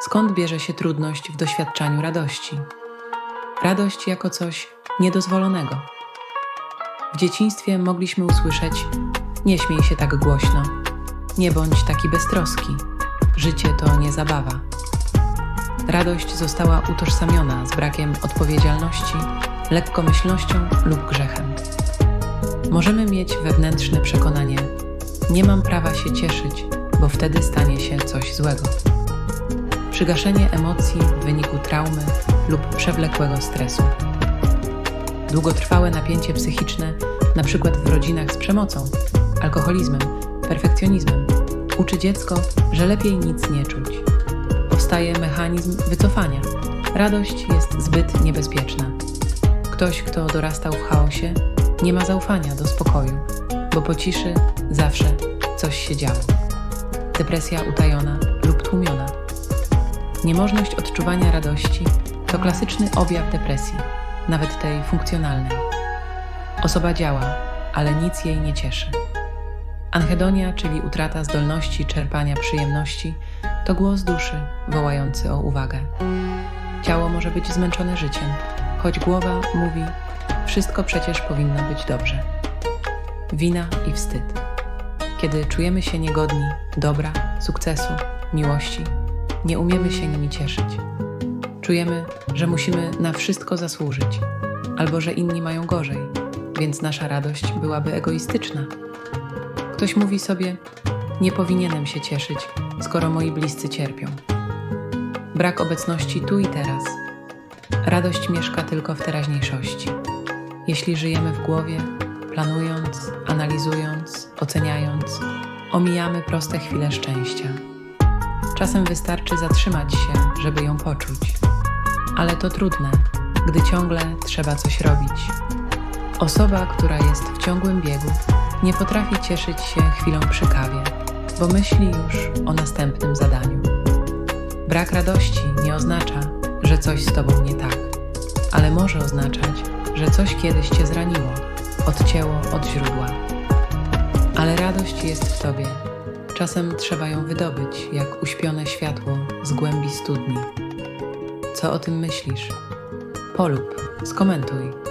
Skąd bierze się trudność w doświadczaniu radości? Radość jako coś niedozwolonego. W dzieciństwie mogliśmy usłyszeć: Nie śmiej się tak głośno, nie bądź taki beztroski, życie to nie zabawa. Radość została utożsamiona z brakiem odpowiedzialności, lekkomyślnością lub grzechem. Możemy mieć wewnętrzne przekonanie: Nie mam prawa się cieszyć, bo wtedy stanie się coś złego. Przygaszenie emocji w wyniku traumy lub przewlekłego stresu. Długotrwałe napięcie psychiczne, np. w rodzinach z przemocą, alkoholizmem, perfekcjonizmem, uczy dziecko, że lepiej nic nie czuć. Powstaje mechanizm wycofania. Radość jest zbyt niebezpieczna. Ktoś, kto dorastał w chaosie, nie ma zaufania do spokoju, bo po ciszy zawsze coś się działo. Depresja utajona. Niemożność odczuwania radości to klasyczny objaw depresji, nawet tej funkcjonalnej. Osoba działa, ale nic jej nie cieszy. Anhedonia, czyli utrata zdolności czerpania przyjemności, to głos duszy wołający o uwagę. Ciało może być zmęczone życiem, choć głowa mówi: Wszystko przecież powinno być dobrze. Wina i wstyd. Kiedy czujemy się niegodni dobra, sukcesu, miłości, nie umiemy się nimi cieszyć. Czujemy, że musimy na wszystko zasłużyć, albo że inni mają gorzej, więc nasza radość byłaby egoistyczna. Ktoś mówi sobie: Nie powinienem się cieszyć, skoro moi bliscy cierpią. Brak obecności tu i teraz. Radość mieszka tylko w teraźniejszości. Jeśli żyjemy w głowie, planując, analizując, oceniając, omijamy proste chwile szczęścia. Czasem wystarczy zatrzymać się, żeby ją poczuć. Ale to trudne, gdy ciągle trzeba coś robić. Osoba, która jest w ciągłym biegu, nie potrafi cieszyć się chwilą przy kawie, bo myśli już o następnym zadaniu. Brak radości nie oznacza, że coś z tobą nie tak, ale może oznaczać, że coś kiedyś cię zraniło, odcięło od źródła. Ale radość jest w tobie. Czasem trzeba ją wydobyć, jak uśpione światło z głębi studni. Co o tym myślisz? Polub, skomentuj.